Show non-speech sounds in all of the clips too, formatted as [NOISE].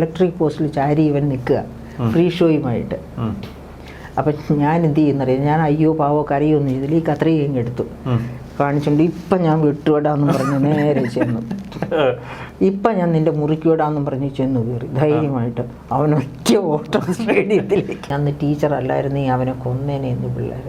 Electric പോസ്റ്റിൽ ചാരി ഇവൻ നിൽക്കുക. ഫ്രീ ഷോയുമായിട്ട്. അപ്പം ഞാൻ എന്ത് ചെയ്യുന്നറിയാം ഞാൻ അയ്യോ പാവോ കരയൊന്നും. ഇതിൽ ഈ ഇങ്ങ് എടുത്തു. കാണിച്ചുകൊണ്ട് ഇപ്പം ഞാൻ വിട്ടുവിടാന്ന് പറഞ്ഞു നേരെ ചെന്നു. ഇപ്പം ഞാൻ നിന്റെ മുറിക്ക് വിടാന്നും പറഞ്ഞ് ചെന്നു കയറി ധൈര്യമായിട്ട്. അവൻ ഓട്ടോ ഓട്ടം സ്റ്റേഡിയത്തിലേക്ക്. അന്ന് ടീച്ചർ അല്ലായിരുന്നേ അവനെ കൊന്നേനെ എന്ന് പിള്ളേർ.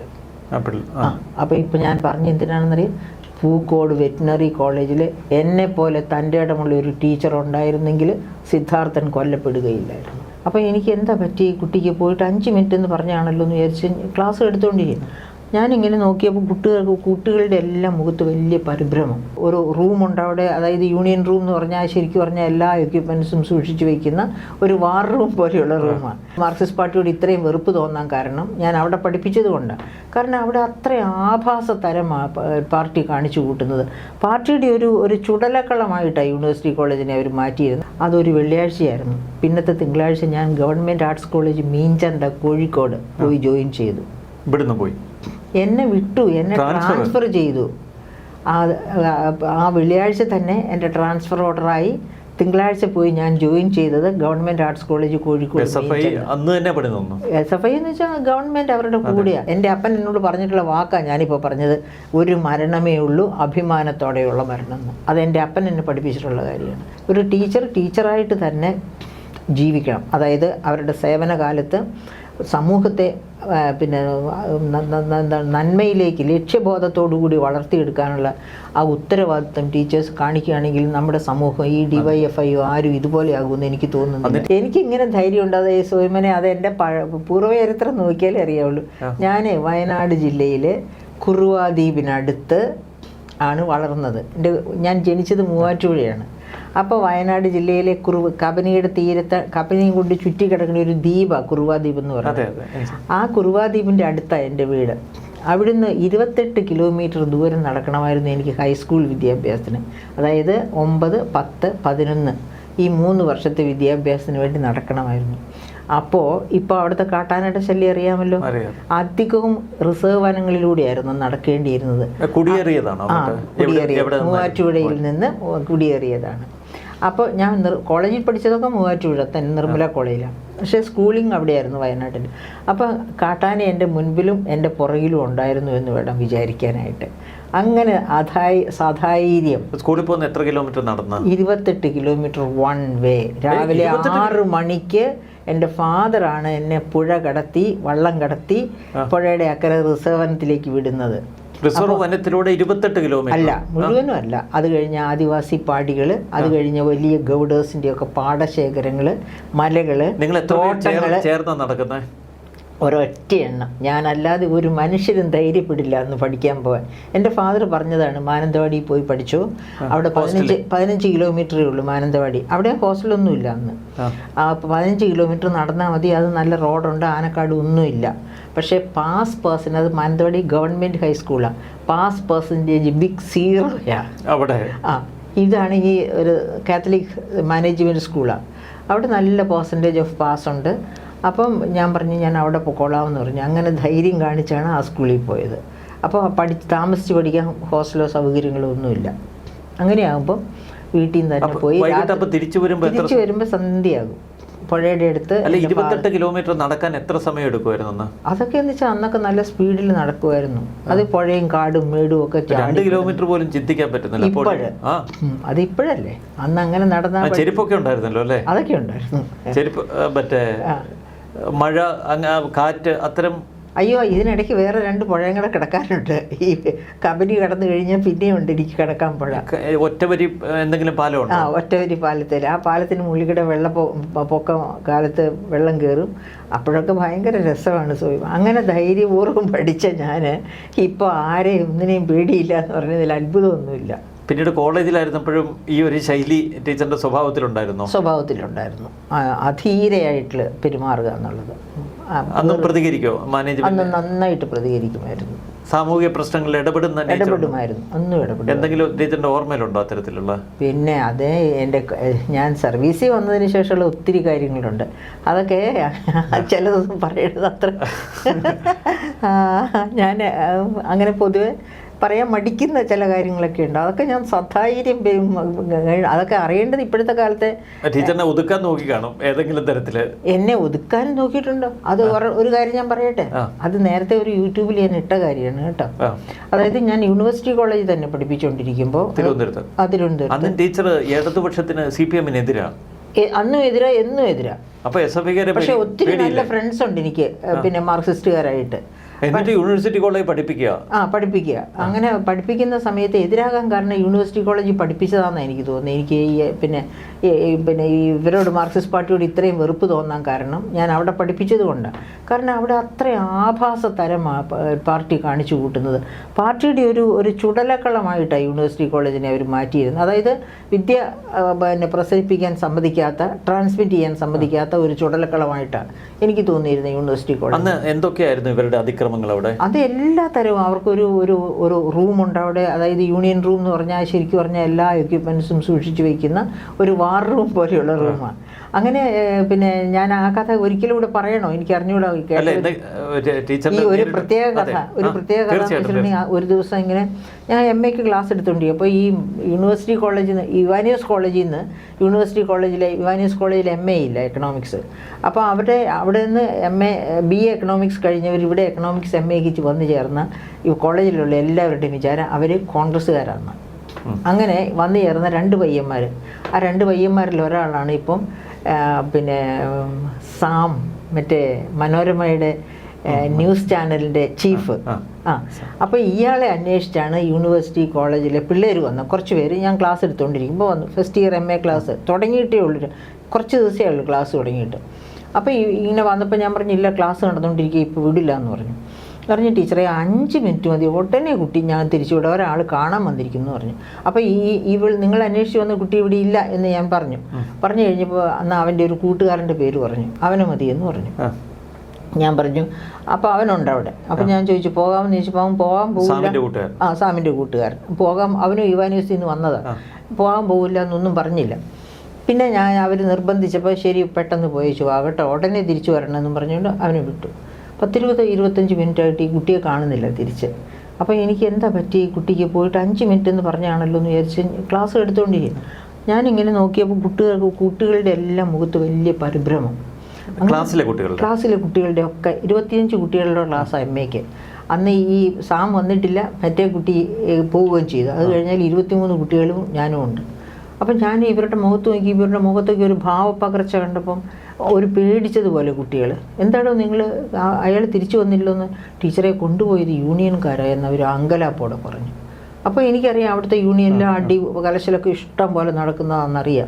അപ്പോൾ ഇപ്പം ഞാൻ പറഞ്ഞു എന്തിനാണെന്നറിയാം? പൂക്കോട് വെറ്റിനറി കോളേജിൽ എന്നെ പോലെ തന്റെ ഇടമുള്ള ഒരു ടീച്ചർ ഉണ്ടായിരുന്നെങ്കിൽ സിദ്ധാർത്ഥൻ കൊല്ലപ്പെടുകയില്ലായിരുന്നു. അപ്പോൾ എനിക്ക് എന്താ പറ്റി കുട്ടിക്ക് പോയിട്ട് അഞ്ച് മിനിറ്റ് എന്ന് പറഞ്ഞാണല്ലോ എന്ന് വിചാരിച്ച് ക്ലാസ് എടുത്തുകൊണ്ടിരിക്കുന്നു ഞാനിങ്ങനെ നോക്കിയപ്പോൾ കുട്ടികൾക്ക് കുട്ടികളുടെ എല്ലാം മുഖത്ത് വലിയ പരിഭ്രമം. ഒരു റൂമുണ്ട് അവിടെ അതായത് യൂണിയൻ റൂം എന്ന് പറഞ്ഞാൽ ശരിക്കും പറഞ്ഞാൽ എല്ലാ എക്യുപ്മെൻസും സൂക്ഷിച്ചു വയ്ക്കുന്ന ഒരു വാർ റൂം പോലെയുള്ള റൂമാണ് മാർക്സിസ്റ്റ് പാർട്ടിയോട് ഇത്രയും വെറുപ്പ് തോന്നാൻ കാരണം ഞാൻ അവിടെ പഠിപ്പിച്ചത് കൊണ്ടാണ് കാരണം അവിടെ അത്ര ആഭാസ തരമാണ് പാർട്ടി കാണിച്ചു കൂട്ടുന്നത്. പാർട്ടിയുടെ ഒരു ഒരു ചുടലക്കളമായിട്ടാണ് യൂണിവേഴ്സിറ്റി കോളേജിനെ അവർ മാറ്റിയിരുന്നത്. അതൊരു വെള്ളിയാഴ്ചയായിരുന്നു. പിന്നത്തെ തിങ്കളാഴ്ച ഞാൻ government arts college Meenchanda Kozhikode പോയി ജോയിൻ ചെയ്തു. ഇവിടുന്ന് പോയി? എന്നെ വിട്ടു എന്നെ ട്രാൻസ്ഫർ ചെയ്തു. ആ വെള്ളിയാഴ്ച തന്നെ എന്റെ ട്രാൻസ്ഫർ ഓർഡറായി തിങ്കളാഴ്ച പോയി ഞാൻ ജോയിൻ ചെയ്തത് government arts college Kozhikode S F I അന്ന് തന്നെ എസ് എഫ് ഐ എന്ന് വെച്ചാൽ ഗവൺമെന്റ് അവരുടെ കൂടെയാണ് എന്റെ അപ്പൻ എന്നോട് പറഞ്ഞിട്ടുള്ള വാക്കാണ് ഞാനിപ്പോൾ പറഞ്ഞത്. ഒരു മരണമേ ഉള്ളൂ അഭിമാനത്തോടെയുള്ള മരണം. എന്ന് അത് എന്റെ അപ്പൻ എന്നെ പഠിപ്പിച്ചിട്ടുള്ള കാര്യമാണ്. ഒരു ടീച്ചർ ടീച്ചറായിട്ട് തന്നെ ജീവിക്കണം. അതായത് അവരുടെ സേവനകാലത്ത് സമൂഹത്തെ പിന്നെ നന്മയിലേക്ക് ലക്ഷ്യബോധത്തോടുകൂടി വളർത്തിയെടുക്കാനുള്ള ആ ഉത്തരവാദിത്വം ടീച്ചേഴ്സ് കാണിക്കുകയാണെങ്കിൽ നമ്മുടെ സമൂഹം ഈ ഡിവൈഎഫ്ഐ ആരും ഇതുപോലെയാകുമെന്ന് എനിക്ക് തോന്നുന്നു എനിക്ക് ഇങ്ങനെ ധൈര്യം ഉണ്ട് അത് സോയ്മനെ അത് എന്റെ പഴ പൂർവചരിത്രം നോക്കിയാലേ അറിയാവുള്ളൂ. ഞാൻ വയനാട് ജില്ലയിലെ കുറുവാദ്വീപിനടുത്ത് ആണ് വളർന്നത്. എന്റെ ഞാൻ ജനിച്ചത് മൂവാറ്റുപുഴയാണ്. അപ്പോൾ വയനാട് ജില്ലയിലെ കുറുവ് കബനിയുടെ തീരത്ത് കബനിയും കൊണ്ട് ചുറ്റിക്കിടക്കുന്ന ഒരു ദ്വീപാണ് കുറുവാദ്വീപ് എന്ന് അതെ പറയുന്നത് ആ കുറുവാദ്വീപിന്റെ അടുത്താണ് എന്റെ വീട്. അവിടുന്ന് ഇരുപത്തെട്ട് കിലോമീറ്റർ ദൂരം നടക്കണമായിരുന്നു എനിക്ക് ഹൈസ്കൂൾ വിദ്യാഭ്യാസത്തിന്. അതായത് ഒമ്പത് പത്ത് പതിനൊന്ന് ഈ മൂന്ന് വർഷത്തെ വിദ്യാഭ്യാസത്തിന് വേണ്ടി നടക്കണമായിരുന്നു. അപ്പോൾ ഇപ്പോൾ അവിടുത്തെ കാട്ടാനയുടെ ശല്യം അറിയാമല്ലോ? അധികവും റിസർവ് വനങ്ങളിലൂടെയായിരുന്നു നടക്കേണ്ടിയിരുന്നത്. കുടിയേറിയതാണ് ആ? മൂവാറ്റുപുഴയിൽ നിന്ന് കുടിയേറിയതാണ്. അപ്പോൾ ഞാൻ കോളേജിൽ പഠിച്ചതൊക്കെ മൂവാറ്റുപുഴ തന്നെ നിർമ്മല കോളേജിലാണ്. പക്ഷേ സ്കൂളിംഗ് അവിടെയായിരുന്നു വയനാട്ടിൽ. അപ്പോൾ കാട്ടാന എന്റെ മുൻപിലും എന്റെ പുറകിലും ഉണ്ടായിരുന്നു എന്ന് വേണം വിചാരിക്കാനായിട്ട്. അങ്ങനെ അധായി സധായിര്യം സ്കൂളിൽ പോകുന്ന എത്ര കിലോമീറ്റർ നടന്നു? ഇരുപത്തെട്ട് കിലോമീറ്റർ വൺ വേ രാവിലെ ആറ് മണിക്ക് എന്റെ ഫാദറാണ് എന്നെ പുഴ കടത്തി വള്ളം കടത്തി പുഴയുടെ അക്കരെ റിസർവനത്തിലേക്ക് വിടുന്നത്. റിസർവ് വനത്തിലൂടെ ഇരുപത്തെട്ട് കിലോമീറ്റർ അല്ല മുഴുവനും അല്ല. അത് കഴിഞ്ഞ ആദിവാസി പാടികൾ അത് കഴിഞ്ഞ വലിയ ഗൗഡേഴ്സിന്റെ ഒക്കെ പാടശേഖരങ്ങൾ മലകൾ നിങ്ങൾ ചേർന്നാ നടക്കുന്നത് ഒരൊറ്റ എണ്ണം. ഞാനല്ലാതെ ഒരു മനുഷ്യരും ധൈര്യപ്പെടില്ല എന്ന് പഠിക്കാൻ പോകാൻ എന്റെ ഫാദർ പറഞ്ഞതാണ് മാനന്തവാടി പോയി പഠിച്ചു. അവിടെ പതിനഞ്ച് പതിനഞ്ച് കിലോമീറ്ററേ ഉള്ളൂ മാനന്തവാടി. അവിടെ ഹോസ്റ്റലൊന്നും ഇല്ല അന്ന്. പതിനഞ്ച് കിലോമീറ്റർ നടന്നാൽ മതി അത് നല്ല റോഡുണ്ട് ആനക്കാട് ഒന്നുമില്ല പക്ഷേ പാസ് പേഴ്സൺ അത് മാനന്തവാടി ഗവൺമെന്റ് ഹൈസ്കൂളാണ് പാസ് പേഴ്സന്റേജ് ബിഗ് സീറോയാണ് അവിടെ. ആ ഇതാണ് ഈ ഒരു കാത്തലിക് മാനേജ്മെന്റ് സ്കൂളാണ് അവിടെ നല്ല പേഴ്സന്റേജ് ഓഫ് പാസ് ഉണ്ട്. അപ്പം ഞാൻ പറഞ്ഞു ഞാൻ അവിടെ പൊക്കോളാമെന്ന് പറഞ്ഞു. അങ്ങനെ ധൈര്യം കാണിച്ചാണ് ആ സ്കൂളിൽ പോയത്. അപ്പോൾ പഠിച്ച് താമസിച്ച് പഠിക്കാൻ ഹോസ്റ്റലോ സൗകര്യങ്ങളോ ഒന്നുമില്ല. അങ്ങനെയാകുമ്പോൾ വീട്ടിൽ നിന്ന് തന്നെ പോയി തിരിച്ചു വരുമ്പോൾ എത്ര തിരിച്ചു വരുമ്പോൾ സന്ധ്യയാകും. പുഴയുടെ അടുത്ത് ഇരുപത്തെട്ട് കിലോമീറ്റർ നടക്കാൻ എത്ര സമയം എടുക്കുമായിരുന്നു അതൊക്കെ എന്ന് വെച്ചാൽ അന്നൊക്കെ നല്ല സ്പീഡിൽ നടക്കുമായിരുന്നു. അത് പുഴയും കാടും മേടും ഒക്കെ രണ്ട് കിലോമീറ്റർ പോലും ചിന്തിക്കാൻ പറ്റുന്നില്ല ഇപ്പോഴ്. അത് ഇപ്പോഴല്ലേ? അന്ന് അങ്ങനെ നടന്ന ചെരുപ്പൊക്കെ ഉണ്ടായിരുന്നല്ലോ അല്ലേ? അതൊക്കെ ഉണ്ടായിരുന്നു. ചെരുപ്പ് മറ്റേ മഴ അങ്ങ് കാറ്റ് അത്തരം അയ്യോ ഇതിനിടയ്ക്ക് വേറെ രണ്ട് പുഴയും കൂടെ കിടക്കാനുണ്ട്. ഈ കബനി കടന്നു കഴിഞ്ഞാൽ പിന്നെയും ഉണ്ട് എനിക്ക് കിടക്കാൻ പുഴ. ഒറ്റവരി എന്തെങ്കിലും പാലം ആ ഒറ്റവരി പാലത്തിൽ. ആ പാലത്തിന് മുള്ളിക്കിടെ വെള്ള പൊക്കം കാലത്ത് വെള്ളം കയറും. അപ്പോഴൊക്കെ ഭയങ്കര രസമാണ് സോയി അങ്ങനെ ധൈര്യപൂർവം പഠിച്ച ഞാൻ ഇപ്പോൾ ആരെയും ഒന്നിനെയും പേടിയില്ല എന്ന് പറഞ്ഞതിൽ അത്ഭുതമൊന്നുമില്ല. പിന്നീട് കോളേജിലായിരുന്നപ്പോഴും ഈ ഒരു ശൈലി ടീച്ചറിന്റെ സ്വഭാവത്തിലുണ്ടായിരുന്നു? സ്വഭാവത്തിലുണ്ടായിരുന്നു. അധീരയായിട്ട് പെരുമാറുക എന്നുള്ളത്. അന്നും പ്രതികരിക്കോ മാനേജ്മെന്റ് അന്ന് നന്നായിട്ട് പ്രതികരിക്കുമായിരുന്നു. സാമൂഹിക പ്രശ്നങ്ങളിൽ ഇടപെടുന്ന ഇടപെടുമായിരുന്നു. അന്നും ഇടപെടും എന്തെങ്കിലും ടീച്ചറിന്റെ ഓർമ്മയിലുണ്ടോ അത്തരത്തിലുള്ള? പിന്നെ അതേ എന്റെ ഞാൻ സർവീസിൽ വന്നതിന് ശേഷമുള്ള ഒത്തിരി കാര്യങ്ങളുണ്ട്. അതൊക്കെ ചിലതൊന്നും പറയണത് അത്ര. ഞാൻ അങ്ങനെ പൊതുവെ പറയാൻ മടിക്കുന്ന ചില കാര്യങ്ങളൊക്കെ ഉണ്ട്. അതൊക്കെ ഞാൻ സധൈര്യം അതൊക്കെ അറിയേണ്ടത് ഇപ്പോഴത്തെ കാലത്തെ ടീച്ചറിനെ ഒതുക്കാൻ നോക്കി കാണും ഏതെങ്കിലും തരത്തിൽ. എന്നെ ഒതുക്കാനും നോക്കിയിട്ടുണ്ടോ? അത് ഒരു- കാര്യം ഞാൻ പറയട്ടെ? അത് നേരത്തെ ഒരു യൂട്യൂബിൽ ഞാൻ ഇട്ട കാര്യമാണ് കേട്ടോ. അതായത് ഞാൻ യൂണിവേഴ്സിറ്റി കോളേജിൽ തന്നെ പഠിപ്പിച്ചുകൊണ്ടിരിക്കുമ്പോൾ തിരുവനന്തപുരത്ത്. ആ തിരുവനന്തപുരം ടീച്ചർ ഇടതുപക്ഷത്തിന് സി പി എമ്മിനെതിരാ എ- അന്നും എതിരാ എന്നും എതിരാ. പക്ഷെ ഒത്തിരി നല്ല ഫ്രണ്ട്സ് ഉണ്ട് എനിക്ക് പിന്നെ മാർക്സിസ്റ്റുകാരായിട്ട്. എന്നിട്ട് യൂണിവേഴ്സിറ്റി കോളേജ് പഠിപ്പിക്കുക. ആ പഠിപ്പിക്കുക. അങ്ങനെ പഠിപ്പിക്കുന്ന സമയത്ത് എതിരാകാൻ കാരണം യൂണിവേഴ്സിറ്റി കോളേജ് പഠിപ്പിച്ചതാണെന്ന് എനിക്ക് തോന്നുന്നു എനിക്ക് ഈ പിന്നെ പിന്നെ ഈ ഇവരോട് മാർക്സിസ്റ്റ് പാർട്ടിയോട് ഇത്രയും വെറുപ്പ് തോന്നാൻ കാരണം ഞാൻ അവിടെ പഠിപ്പിച്ചത് കൊണ്ടാണ് കാരണം അവിടെ അത്ര ആഭാസ തരമാണ് പാർട്ടി കാണിച്ചു കൂട്ടുന്നത്. പാർട്ടിയുടെ ഒരു ഒരു ചുടലക്കളമായിട്ടാണ് യൂണിവേഴ്സിറ്റി കോളേജിനെ അവർ മാറ്റിയിരുന്നത്. അതായത് വിദ്യ പിന്നെ പ്രസരിപ്പിക്കാൻ സമ്മതിക്കാത്ത ട്രാൻസ്മിറ്റ് ചെയ്യാൻ സമ്മതിക്കാത്ത ഒരു ചുടലക്കളമായിട്ടാണ് എനിക്ക് തോന്നിയിരുന്നത് യൂണിവേഴ്സിറ്റി കോളേജ്. എന്തൊക്കെയായിരുന്നു ഇവരുടെ അതിക്രമങ്ങൾ അവിടെ? അത് എല്ലാ തരവും അവർക്കൊരു ഒരു ഒരു റൂമുണ്ട് അവിടെ. അതായത് യൂണിയൻ റൂം എന്ന് പറഞ്ഞാൽ ശരിക്കും പറഞ്ഞാൽ എല്ലാ എക്യുപ്മെൻസും സൂക്ഷിച്ചു വയ്ക്കുന്ന ഒരു വാർ റൂം പോലെയുള്ള റൂമാണ് അങ്ങനെ പിന്നെ ഞാൻ ആ കഥ ഒരിക്കലും കൂടെ പറയണോ? എനിക്ക് അറിഞ്ഞൂടാ ഈ ഒരു പ്രത്യേക കഥ ഒരു പ്രത്യേക കഥ വെച്ചിട്ടുണ്ടെങ്കിൽ ഒരു ദിവസം ഇങ്ങനെ ഞാൻ എം എക്ക് ക്ലാസ് എടുത്തോണ്ടിരിക്കും അപ്പോൾ ഈ യൂണിവേഴ്സിറ്റി കോളേജിൽ നിന്ന് ഇവാനിയസ് കോളേജിൽ നിന്ന് യൂണിവേഴ്സിറ്റി കോളേജിലെ ഇവാനിയസ് കോളേജിൽ എം എ ഇല്ല എക്കണോമിക്സ് അപ്പോൾ അവിടെ അവിടെ നിന്ന് M A B A economics കഴിഞ്ഞവർ ഇവിടെ എക്കണോമിക്സ് എം എക്ക് വന്നു ചേർന്ന ഈ കോളേജിലുള്ള എല്ലാവരുടെയും വിചാരം അവർ കോൺഗ്രസ്സുകാരാണ് അങ്ങനെ വന്നു ചേർന്ന രണ്ട് പയ്യന്മാർ ആ രണ്ട് പയ്യന്മാരിൽ ഒരാളാണ് ഇപ്പം പിന്നെ സാം മറ്റേ മനോരമയുടെ ന്യൂസ് ചാനലിന്റെ ചീഫ്. ആ. അപ്പോൾ ഇയാളെ അന്വേഷിച്ചാണ് യൂണിവേഴ്സിറ്റി കോളേജിലെ പിള്ളേർ വന്നത് കുറച്ച് പേര് ഞാൻ ക്ലാസ് എടുത്തുകൊണ്ടിരിക്കുമ്പോൾ വന്നു first year M A class തുടങ്ങിയിട്ടേ ഉള്ളൂ. കുറച്ച് ദിവസമേ ഉള്ളൂ ക്ലാസ് തുടങ്ങിയിട്ട്. അപ്പോൾ ഇങ്ങനെ വന്നപ്പോൾ ഞാൻ പറഞ്ഞു ഇല്ല ക്ലാസ് നടന്നുകൊണ്ടിരിക്കുക ഇപ്പോൾ വിടില്ല എന്ന് പറഞ്ഞു. പറഞ്ഞു ടീച്ചറെ അഞ്ച് മിനിറ്റ് മതി. ഉടനെ കുട്ടി ഞാൻ തിരിച്ചു വിടാം ഒരാൾ കാണാൻ വന്നിരിക്കുന്നു പറഞ്ഞു. അപ്പോൾ ഈ ഇവൾ നിങ്ങൾ അന്വേഷിച്ച് വന്ന കുട്ടി ഇവിടെ ഇല്ല എന്ന് ഞാൻ പറഞ്ഞു. പറഞ്ഞു കഴിഞ്ഞപ്പോൾ അന്ന് അവന്റെ ഒരു കൂട്ടുകാരന്റെ പേര് പറഞ്ഞു. അവനെ മതി എന്ന് പറഞ്ഞു. ഞാൻ പറഞ്ഞു അപ്പോൾ അവനുണ്ട് അവിടെ. അപ്പോൾ ഞാൻ ചോദിച്ചു പോകാമെന്ന് ചോദിച്ചപ്പോൾ അവൻ പോകാൻ പോകില്ല ആ സാമിന്റെ കൂട്ടുകാരൻ. പോകാം. അവനും യുവാനിവേഴ്സിൽ നിന്ന് വന്നതാണ് പോകാൻ പോകില്ല എന്നൊന്നും പറഞ്ഞില്ല. പിന്നെ ഞാൻ അവർ നിർബന്ധിച്ചപ്പോൾ ശരി പെട്ടെന്ന് പോയേച്ചു ആകട്ടെ ഉടനെ തിരിച്ചു വരണമെന്നും പറഞ്ഞുകൊണ്ട് അവനെ വിട്ടു. പത്തിരുപത് ഇരുപത്തഞ്ച് മിനിറ്റ് ആയിട്ട് ഈ കുട്ടിയെ കാണുന്നില്ല തിരിച്ച്. അപ്പോൾ എനിക്ക് എന്താ പറ്റി? ഈ കുട്ടിക്ക് പോയിട്ട് അഞ്ച് മിനിറ്റ് എന്ന് പറഞ്ഞാണല്ലോ എന്ന് വിചാരിച്ച് ക്ലാസ് എടുത്തുകൊണ്ടിരിക്കുന്നു ഞാനിങ്ങനെ നോക്കിയപ്പോൾ കുട്ടികൾക്ക് കുട്ടികളുടെ എല്ലാം മുഖത്ത് വലിയ പരിഭ്രമം. ക്ലാസ്സിലെ കുട്ടികൾ ക്ലാസ്സിലെ കുട്ടികളുടെ ഒക്കെ ഇരുപത്തിയഞ്ച് കുട്ടികളുടെ ക്ലാസ്സാണ് എം എക്ക്. അന്ന് ഈ സാം വന്നിട്ടില്ല മറ്റേ കുട്ടി പോവുകയും ചെയ്തു. അത് കഴിഞ്ഞാൽ ഇരുപത്തിമൂന്ന് കുട്ടികളും ഞാനും ഉണ്ട്. അപ്പം ഞാൻ ഇവരുടെ മുഖത്ത് നോക്കി ഇവരുടെ മുഖത്തേക്ക് ഒരു ഭാവപ്പകർച്ച കണ്ടപ്പം ഒരു പേടിച്ചതുപോലെ കുട്ടികൾ എന്താണോ നിങ്ങൾ അയാൾ തിരിച്ചു വന്നില്ലെന്ന് ടീച്ചറെ കൊണ്ടുപോയത് യൂണിയൻകാരായെന്ന് ഒരു അങ്കലാപ്പോടെ പറഞ്ഞു. അപ്പോൾ എനിക്കറിയാം അവിടുത്തെ യൂണിയനിലെ അടി കലശലൊക്കെ ഇഷ്ടം പോലെ നടക്കുന്നതാണെന്നറിയാം.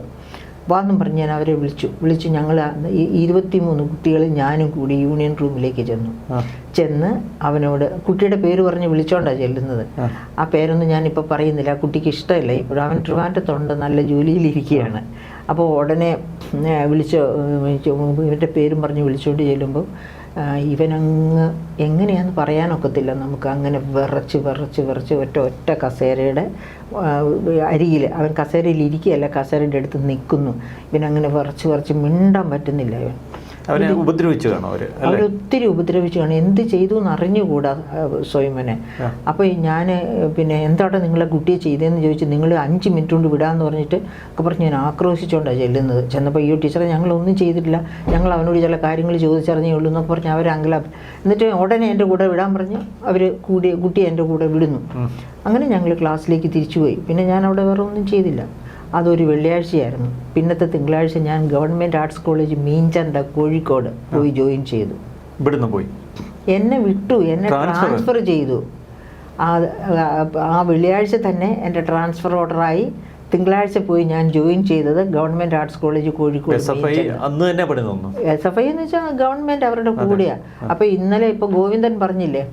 വാന്നും പറഞ്ഞ് ഞാൻ അവരെ വിളിച്ചു. വിളിച്ച് ഞങ്ങൾ ഇരുപത്തിമൂന്ന് കുട്ടികൾ ഞാനും കൂടി യൂണിയൻ റൂമിലേക്ക് ചെന്നു. ചെന്ന് അവനോട് കുട്ടിയുടെ പേര് പറഞ്ഞ് വിളിച്ചോണ്ടാണ് ചെല്ലുന്നത്. ആ. പേരൊന്നും ഞാനിപ്പോൾ പറയുന്നില്ല. ആ കുട്ടിക്ക് ഇഷ്ടമില്ല. ഇപ്പോഴും അവൻ ട്രിവാൻഡത്തുണ്ട് നല്ല ജോലിയിലിരിക്കുകയാണ്. അപ്പോൾ ഉടനെ വിളിച്ച് ഇവന്റെ പേരും പറഞ്ഞ് വിളിച്ചുകൊണ്ട് ചെല്ലുമ്പോൾ ഇവനങ്ങ് എങ്ങനെയാന്ന് പറയാനൊക്കത്തില്ല നമുക്ക്. അങ്ങനെ വിറച്ച് വിറച്ച് വിറച്ച് ഒറ്റ ഒറ്റ കസേരയുടെ അരികിൽ അവൻ കസേരയിൽ ഇരിക്കുകയല്ല കസേരയുടെ അടുത്ത് നിൽക്കുന്നു. ഇവനങ്ങനെ വിറച്ച് വിറച്ച് മിണ്ടാൻ പറ്റുന്നില്ല ഇവൻ. അവനെ ഉപദ്രവിച്ചു കാണും അവർ? അവരൊത്തിരി ഉപദ്രവിച്ചു കാണും എന്ത് ചെയ്തു എന്ന് അറിഞ്ഞുകൂടാ ആ, സ്വയംവനെ അപ്പോൾ ഞാൻ പിന്നെ എന്താണ് നിങ്ങളെ കുട്ടിയെ ചെയ്തതെന്ന് ചോദിച്ചു നിങ്ങൾ അഞ്ച് മിനിറ്റ് കൊണ്ട് വിടാമെന്ന് പറഞ്ഞിട്ട് ഒക്കെ പറഞ്ഞ് ഞാൻ ആക്രോശിച്ചുകൊണ്ടാണ് ചെല്ലുന്നത്. ചെന്നപ്പോൾ ഈ ടീച്ചറെ ഞങ്ങളൊന്നും ചെയ്തിട്ടില്ല. ഞങ്ങൾ അവനോട് ചില കാര്യങ്ങൾ ചോദിച്ചറിഞ്ഞേ ഉള്ളൂ എന്നൊക്കെ പറഞ്ഞ് അവർ എന്നിട്ട് ഉടനെ എന്റെ കൂടെ വിടാൻ പറഞ്ഞു അവർ കൂടി കുട്ടിയെ എന്റെ കൂടെ വിടുന്നു. അങ്ങനെ ഞങ്ങൾ ക്ലാസ്സിലേക്ക് തിരിച്ചുപോയി. പിന്നെ ഞാൻ അവിടെ വേറെ ഒന്നും ചെയ്തില്ല. അതൊരു വെള്ളിയാഴ്ചയായിരുന്നു. പിന്നത്തെ തിങ്കളാഴ്ച ഞാൻ government arts college Meenchanda Kozhikode പോയി ജോയിൻ ചെയ്തു. ഇവിടുന്ന് പോയി? എന്നെ വിട്ടു. എന്നെ ട്രാൻസ്ഫർ ചെയ്തു. ആ വെള്ളിയാഴ്ച തന്നെ എന്റെ ട്രാൻസ്ഫർ ഓർഡറായി തിങ്കളാഴ്ച പോയി ഞാൻ ജോയിൻ ചെയ്തത് government arts college Kozhikode S F I അന്ന് തന്നെ എസ് എഫ് ഐ എന്ന് വെച്ചാൽ ഗവൺമെന്റ് അവരുടെ കൂടെയാണ് അപ്പോൾ ഇന്നലെ ഇപ്പോൾ ഗോവിന്ദൻ പറഞ്ഞില്ലേ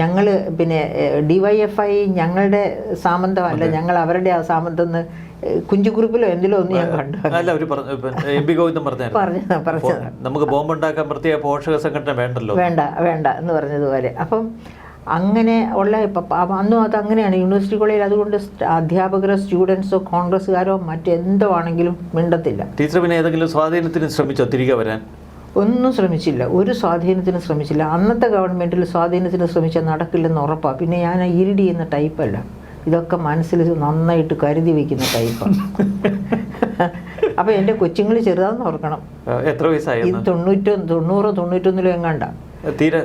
ഞങ്ങൾ പിന്നെ ഡി വൈ എഫ് ഐ ഞങ്ങളുടെ സാമന്തമല്ല ഞങ്ങൾ അവരുടെ ആ സാമന്തം കുഞ്ചുകുറിപ്പിലോ എന്തിലോ ഒന്നും ഞാൻ കണ്ടു അല്ല അവർ പറഞ്ഞു എം പി ഗോവിന്ദൻ പറഞ്ഞു പറഞ്ഞു. നമുക്ക് ബോംബ് ഉണ്ടാക്കാൻ പ്രത്യേക പോഷക സംഘടന വേണ്ടല്ലോ. വേണ്ട വേണ്ട എന്ന് പറഞ്ഞതുപോലെ. അപ്പം അങ്ങനെ ഉള്ള ഇപ്പം അന്നും അത് അങ്ങനെയാണ്. യൂണിവേഴ്സിറ്റി കോളേജിൽ അതുകൊണ്ട് അധ്യാപകരോ സ്റ്റുഡൻസോ കോൺഗ്രസ്സുകാരോ മറ്റെന്തോ ആണെങ്കിലും മിണ്ടത്തില്ല. ടീച്ചർ പിന്നെ ഏതെങ്കിലും സ്വാധീനത്തിന് ശ്രമിച്ചോ തിരികെ വരാൻ? ഒന്നും ശ്രമിച്ചില്ല. ഒരു സ്വാധീനത്തിന് ശ്രമിച്ചില്ല. അന്നത്തെ ഗവൺമെന്റിൽ സ്വാധീനത്തിന് ശ്രമിച്ചാൽ നടക്കില്ലെന്ന് ഉറപ്പാണ് പിന്നെ ഞാൻ ഇരിഡി എന്ന ടൈപ്പല്ല. ഇതൊക്കെ മനസ്സിൽ നന്നായിട്ട് കരുതി വെക്കുന്ന ടൈപ്പാണ് [LAUGHS] അപ്പോൾ എന്റെ കൊച്ചുങ്ങൾ ചെറുതാന്ന് ഓർക്കണം. എത്ര വയസ്സായി ഈ തൊണ്ണൂറ്റോ തൊണ്ണൂറോ തൊണ്ണൂറ്റൊന്നിലോ എങ്ങാണ്ട. തീരെ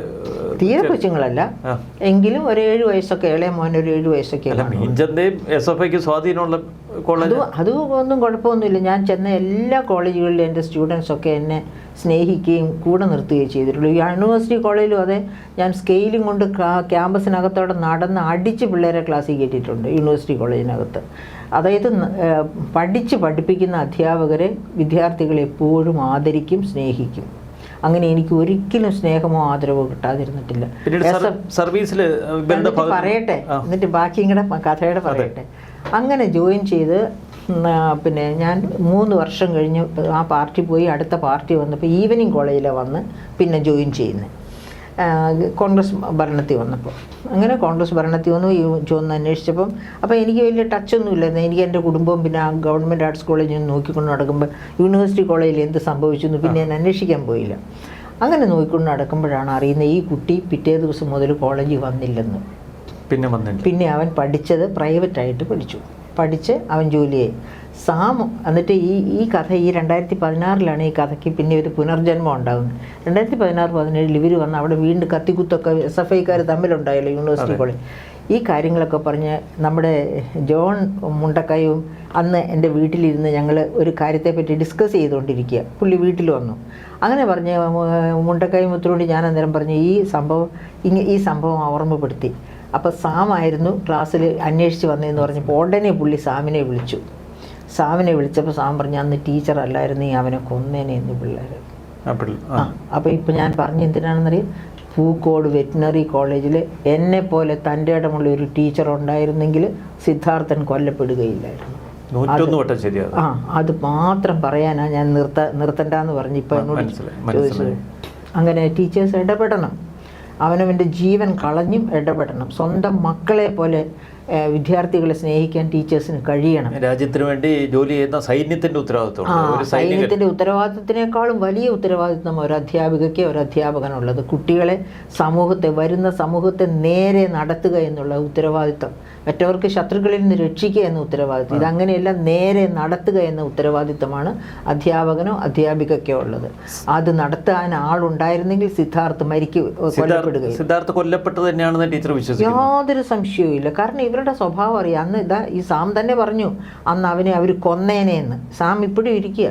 തീരെ കൊച്ചുങ്ങളല്ല. എങ്കിലും ഒരു ഏഴ് വയസ്സൊക്കെ ഇളയ മോൻ ഒരു ഏഴ് വയസ്സൊക്കെ അല്ല മീൻചന്തയും എസ് എഫ് ഐക്ക് സ്വാധീനമുള്ള കോളേജ് അത് ഒന്നും കുഴപ്പമൊന്നുമില്ല. ഞാൻ ചെന്ന എല്ലാ കോളേജുകളിലും എന്റെ സ്റ്റുഡൻസ് ഒക്കെ എന്നെ സ്നേഹിക്കുകയും കൂടെ നിർത്തുകയും ചെയ്തിട്ടുള്ളൂ. യൂണിവേഴ്സിറ്റി കോളേജിലും അതെ ഞാൻ സ്കെയിലും കൊണ്ട് ക്യാമ്പസിനകത്തോടെ നടന്ന് അടിച്ച് പിള്ളേരെ ക്ലാസ്സിൽ കയറ്റിയിട്ടുണ്ട് യൂണിവേഴ്സിറ്റി കോളേജിനകത്ത് അതായത് പഠിച്ച് പഠിപ്പിക്കുന്ന അധ്യാപകരെ വിദ്യാർത്ഥികൾ എപ്പോഴും ആദരിക്കും സ്നേഹിക്കും. അങ്ങനെ എനിക്ക് ഒരിക്കലും സ്നേഹമോ ആദരവോ കിട്ടാതിരുന്നിട്ടില്ല. സർവീസിൽ പറയട്ടെ. എന്നിട്ട് ബാക്കി ഇങ്ങടെ കഥയുടെ പറയട്ടെ. അങ്ങനെ ജോയിൻ ചെയ്ത് പിന്നെ ഞാൻ മൂന്ന് വർഷം കഴിഞ്ഞ് ആ പാർട്ടി പോയി അടുത്ത പാർട്ടി വന്നപ്പോൾ ഈവനിങ് കോളേജിലാണ് വന്ന് പിന്നെ ജോയിൻ ചെയ്യുന്നത് കോൺഗ്രസ് ഭരണത്തിൽ വന്നപ്പോൾ. അങ്ങനെ കോൺഗ്രസ് ഭരണത്തിൽ വന്നു ഈ ചോന്ന് അന്വേഷിച്ചപ്പം അപ്പോൾ എനിക്ക് വലിയ ടച്ചൊന്നുമില്ലായിരുന്നു. എനിക്ക് എന്റെ കുടുംബവും പിന്നെ ആ ഗവൺമെന്റ് ആർട്സ് കോളേജിൽ നോക്കിക്കൊണ്ട് നടക്കുമ്പോൾ യൂണിവേഴ്സിറ്റി കോളേജിൽ എന്ത് സംഭവിച്ചു എന്ന് പിന്നെ ഞാൻ അന്വേഷിക്കാൻ പോയില്ല. അങ്ങനെ നോക്കിക്കൊണ്ട് നടക്കുമ്പോഴാണ് അറിയുന്നത് ഈ കുട്ടി പിറ്റേ ദിവസം മുതൽ കോളേജിൽ വന്നില്ലെന്ന്. പിന്നെ വന്നില്ല. പിന്നെ അവൻ പഠിച്ചത് പ്രൈവറ്റായിട്ട് പഠിച്ചു. പഠിച്ച് അവൻ ജോലിയായി സാം എന്നിട്ട് ഈ ഈ കഥ ഈ രണ്ടായിരത്തി പതിനാറിലാണ് ഈ കഥയ്ക്ക് പിന്നെ ഒരു പുനർജന്മം ഉണ്ടാകുന്നത് രണ്ടായിരത്തി പതിനാറ് പതിനേഴിൽ ഇവർ വന്ന് അവിടെ വീണ്ടും കത്തിക്കുത്തൊക്കെ എസ് എഫ് ഐക്കാർ തമ്മിലുണ്ടായല്ലോ യൂണിവേഴ്സിറ്റി കോളേജ്. ഈ കാര്യങ്ങളൊക്കെ പറഞ്ഞ് നമ്മുടെ ജോൺ മുണ്ടക്കയും അന്ന് എന്റെ വീട്ടിലിരുന്ന് ഞങ്ങൾ ഒരു കാര്യത്തെപ്പറ്റി ഡിസ്കസ് ചെയ്തുകൊണ്ടിരിക്കുക. പുള്ളി വീട്ടിൽ വന്നു. അങ്ങനെ പറഞ്ഞ് മുണ്ടക്കായും മുത്തുകൊണ്ട് ഞാൻ അന്നേരം പറഞ്ഞു ഈ സംഭവം ഇങ്ങ ഈ സംഭവം ഓർമ്മപ്പെടുത്തി. അപ്പോൾ സാമായിരുന്നു ക്ലാസ്സിൽ അന്വേഷിച്ച് വന്നതെന്ന് പറഞ്ഞപ്പോൾ ഉടനെ പുള്ളി സാമിനെ വിളിച്ചു. സാമിനെ വിളിച്ചപ്പോൾ സാം പറഞ്ഞു അന്ന് ടീച്ചർ അല്ലായിരുന്നു അവനെ കൊന്നേനെ എന്ന് പിള്ളേർ ആ അപ്പോൾ ഇപ്പോൾ ഞാൻ പറഞ്ഞ എന്തിനാണെന്നറിയാം? പൂക്കോട് വെറ്റിനറി കോളേജിൽ എന്നെ പോലെ തന്റെ ഇടമുള്ള ഒരു ടീച്ചർ ഉണ്ടായിരുന്നെങ്കിൽ സിദ്ധാർത്ഥൻ കൊല്ലപ്പെടുകയില്ലായിരുന്നു. ആ അത് മാത്രം പറയാനാ ഞാൻ നിർത്ത നിർത്തണ്ടെന്ന് പറഞ്ഞു ഇപ്പം എന്നോട് ചോദിച്ചത്. അങ്ങനെ ടീച്ചേഴ്സ് ഇടപെടണം. അവനവന്റെ ജീവൻ കളഞ്ഞും ഇടപെടണം. സ്വന്തം മക്കളെ പോലെ വിദ്യാർത്ഥികളെ സ്നേഹിക്കാൻ ടീച്ചേഴ്സിന് കഴിയണം. രാജ്യത്തിന് വേണ്ടി ജോലി ചെയ്യുന്ന സൈന്യത്തിന്റെ ഉത്തരവാദിത്വം സൈന്യത്തിന്റെ ഉത്തരവാദിത്തത്തിനേക്കാളും വലിയ ഉത്തരവാദിത്വം ഒരു അധ്യാപികയ്ക്ക് ഒരു അധ്യാപകനുള്ളത്. കുട്ടികളെ സമൂഹത്തെ വരുന്ന സമൂഹത്തെ നേരെ നടത്തുക എന്നുള്ള ഉത്തരവാദിത്വം. മറ്റവർക്ക് ശത്രുക്കളിൽ നിന്ന് രക്ഷിക്കുക എന്ന ഉത്തരവാദിത്വം. ഇതങ്ങനെയല്ല നേരെ നടത്തുക എന്ന ഉത്തരവാദിത്തമാണ് അധ്യാപകനോ അധ്യാപികയ്ക്കോ ഉള്ളത്. അത് നടത്താൻ ആളുണ്ടായിരുന്നെങ്കിൽ സിദ്ധാർത്ഥ് മരിക്കുക കൊല്ലപ്പെടുക സിദ്ധാർത്ഥ് കൊല്ലപ്പെട്ടത് തന്നെയാണെന്ന് ടീച്ചർ വിശ്വസിക്കുന്നു. യാതൊരു സംശയവും ഇല്ല കാരണം ഇവരുടെ സ്വഭാവം അറിയാം. അന്ന് ഇതാ ഈ സാം തന്നെ പറഞ്ഞു അന്ന് അവനെ അവർ കൊന്നേനെ എന്ന് സാം ഇപ്പോഴും ഇരിക്കുക.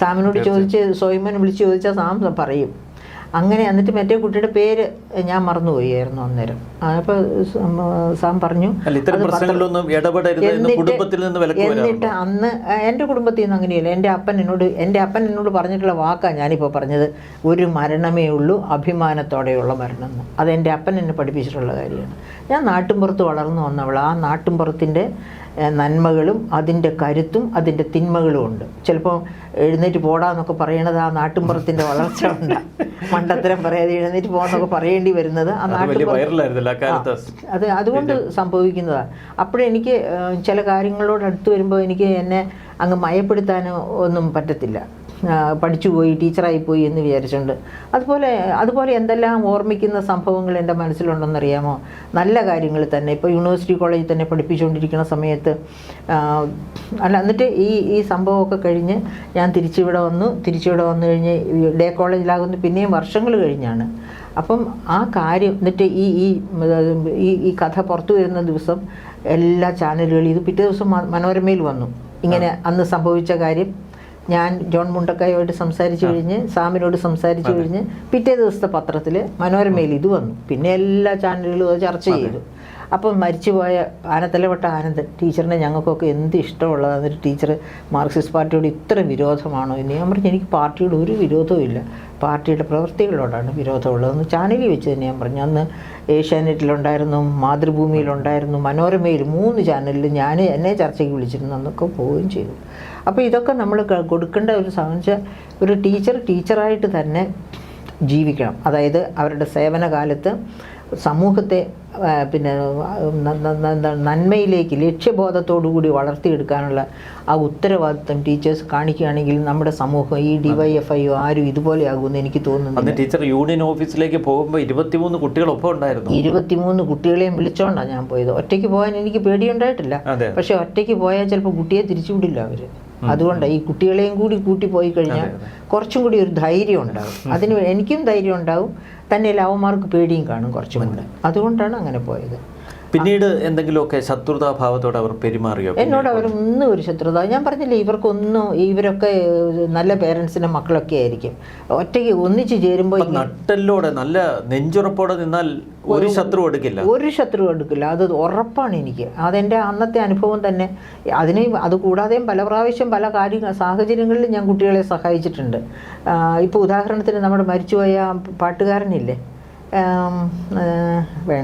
സാമിനോട് ചോദിച്ച് സോയിമൻ വിളിച്ച് ചോദിച്ചാൽ സാം പറയും. അങ്ങനെ എന്നിട്ട് മറ്റേ കുട്ടിയുടെ പേര് ഞാൻ മറന്നുപോയായിരുന്നു അന്നേരം. അപ്പോൾ സാം പറഞ്ഞു എന്നിട്ട് അന്ന് എന്റെ എന്റെ കുടുംബത്തിൽ നിന്ന് അങ്ങനെയല്ല. എന്റെ അപ്പൻ എന്നോട് എന്റെ അപ്പൻ എന്നോട് പറഞ്ഞിട്ടുള്ള വാക്കാണ് ഞാനിപ്പോൾ പറഞ്ഞത്. ഒരു മരണമേ ഉള്ളൂ അഭിമാനത്തോടെയുള്ള മരണം എന്ന്. അത് എന്റെ അപ്പൻ എന്നെ പഠിപ്പിച്ചിട്ടുള്ള കാര്യമാണ്. ഞാൻ നാട്ടിൻപുറത്ത് വളർന്നു വന്നവൾ ആ നാട്ടിൻപുറത്തിന്റെ നന്മകളും അതിന്റെ കരുത്തും അതിന്റെ തിന്മകളും ഉണ്ട്. ചിലപ്പോൾ എഴുന്നേറ്റ് പോടാന്നൊക്കെ പറയണത് ആ നാട്ടിൻപുറത്തിന്റെ വളർച്ച ഉണ്ട് മണ്ടത്തരം പറയാതെ എഴുന്നേറ്റ് പോകാന്നൊക്കെ പറയേണ്ടി വരുന്നത് ആ നാട്ടിൽ നാട്ടിൻപുറത്ത്. അത് അതുകൊണ്ട് സംഭവിക്കുന്നതാണ് അപ്പോഴെനിക്ക് ചില കാര്യങ്ങളോട് അടുത്ത് വരുമ്പോൾ എനിക്ക് എന്നെ അങ്ങ് മയപ്പെടുത്താനോ ഒന്നും പറ്റത്തില്ല. പഠിച്ചു പോയി ടീച്ചറായി പോയി എന്ന് വിചാരിച്ചുകൊണ്ട് അതുപോലെ അതുപോലെ എന്തെല്ലാം ഓർമ്മിക്കുന്ന സംഭവങ്ങൾ എന്റെ മനസ്സിലുണ്ടെന്നറിയാമോ? നല്ല കാര്യങ്ങൾ തന്നെ. ഇപ്പോൾ യൂണിവേഴ്സിറ്റി കോളേജിൽ തന്നെ പഠിപ്പിച്ചുകൊണ്ടിരിക്കുന്ന സമയത്ത് അല്ല എന്നിട്ട് ഈ ഈ സംഭവമൊക്കെ കഴിഞ്ഞ് ഞാൻ തിരിച്ചിവിടെ വന്നു. തിരിച്ചിവിടെ വന്നു കഴിഞ്ഞ് ഡേ കോളേജിലാകുന്നു. പിന്നെയും വർഷങ്ങൾ കഴിഞ്ഞാണ്. അപ്പം ആ കാര്യം എന്നിട്ട് ഈ ഈ ഈ ഈ കഥ പുറത്തു വരുന്ന ദിവസം എല്ലാ ചാനലുകളും ഇത് പിറ്റേ ദിവസം മനോരമയിൽ വന്നു. ഇങ്ങനെ അന്ന് സംഭവിച്ച കാര്യം ഞാൻ ജോൺ മുണ്ടക്കായുമായിട്ട് സംസാരിച്ചു കഴിഞ്ഞ് സാമിനോട് സംസാരിച്ചു കഴിഞ്ഞ് പിറ്റേ ദിവസത്തെ പത്രത്തിൽ മനോരമയിൽ ഇത് വന്നു. പിന്നെ എല്ലാ ചാനലുകളും അത് ചർച്ച ചെയ്തു. അപ്പം മരിച്ചുപോയ ആനത്തലവട്ട ആനന്ദൻ ടീച്ചറിനെ ഞങ്ങൾക്കൊക്കെ എന്ത് ഇഷ്ടമുള്ളതാണ് ഒരു ടീച്ചർ മാർക്സിസ്റ്റ് പാർട്ടിയോട് ഇത്ര വിരോധമാണോ എന്ന് ഞാൻ പറഞ്ഞു എനിക്ക് പാർട്ടിയോട് ഒരു വിരോധവും ഇല്ല. പാർട്ടിയുടെ പ്രവൃത്തികളോടാണ് വിരോധമുള്ളതെന്ന് ചാനലിൽ വെച്ച് തന്നെ ഞാൻ പറഞ്ഞു. അന്ന് ഏഷ്യാനെറ്റിലുണ്ടായിരുന്നു മാതൃഭൂമിയിലുണ്ടായിരുന്നു മനോരമയിൽ മൂന്ന് ചാനലിൽ ഞാൻ എന്നെ ചർച്ചയ്ക്ക് വിളിച്ചിരുന്നു. അന്നൊക്കെ പോവുകയും ചെയ്തു. അപ്പോൾ ഇതൊക്കെ നമ്മൾ കൊടുക്കേണ്ട ഒരു സംബന്ധിച്ച ഒരു ടീച്ചർ ടീച്ചറായിട്ട് തന്നെ ജീവിക്കണം. അതായത് അവരുടെ സേവന കാലത്ത് സമൂഹത്തെ പിന്നെ നന്മയിലേക്ക് ലക്ഷ്യബോധത്തോടു കൂടി വളർത്തിയെടുക്കാനുള്ള ആ ഉത്തരവാദിത്വം ടീച്ചേഴ്സ് കാണിക്കുകയാണെങ്കിൽ നമ്മുടെ സമൂഹം ഈ ഡിവൈഎഫ്ഐയോ ആരും ഇതുപോലെ ആകുമെന്ന് എനിക്ക് തോന്നുന്നു ടീച്ചർ യൂണിയൻ ഓഫീസിലേക്ക് പോകുമ്പോൾ ഇരുപത്തിമൂന്ന് കുട്ടികളൊപ്പം ഉണ്ടായിരുന്നു. ഇരുപത്തിമൂന്ന് കുട്ടികളെയും വിളിച്ചോണ്ടാണ് ഞാൻ പോയത്. ഒറ്റയ്ക്ക് പോകാൻ എനിക്ക് പേടിയുണ്ടായിട്ടില്ല. പക്ഷെ ഒറ്റയ്ക്ക് പോയാൽ ചിലപ്പോൾ കുട്ടിയെ തിരിച്ചുവിടില്ല അവർ അതുകൊണ്ടാണ് ഈ കുട്ടികളെയും കൂടി കൂട്ടി പോയി കഴിഞ്ഞാൽ കുറച്ചും കൂടി ഒരു ധൈര്യം ഉണ്ടാവും അതിന് എനിക്കും ധൈര്യം ഉണ്ടാവും തന്നെ അവന്മാർക്ക് പേടിയും കാണും കുറച്ചും കൂടെ. അതുകൊണ്ടാണ് അങ്ങനെ പോയത്. പിന്നീട് എന്തെങ്കിലുമൊക്കെ ശത്രുതാഭാവത്തോടെ അവർ പെരുമാറിയോ? എന്നോട് അവരൊന്നും ഒരു ശത്രുത ഞാൻ പറഞ്ഞില്ലേ ഇവർക്കൊന്നും ഇവരൊക്കെ നല്ല പേരൻസിന്റെ മക്കളൊക്കെ ആയിരിക്കും. ഒറ്റയ്ക്ക് ഒന്നിച്ച് ചേരുമ്പോൾ നട്ടല്ലോടെ നല്ല നെഞ്ചുറപ്പോടെ നിന്നാൽ ഒരു ശത്രു എടുക്കില്ല? ഒരു ശത്രു എടുക്കില്ല. അത് ഉറപ്പാണ് എനിക്ക്. അതെന്റെ അന്നത്തെ അനുഭവം തന്നെ. അതിനെ അത് കൂടാതെയും പല പ്രാവശ്യം പല കാര്യങ്ങൾ സാഹചര്യങ്ങളിൽ ഞാൻ കുട്ടികളെ സഹായിച്ചിട്ടുണ്ട്. ഇപ്പോൾ ഉദാഹരണത്തിന് നമ്മുടെ മരിച്ചുപോയ പാട്ടുകാരനില്ലേ? ആം, വേ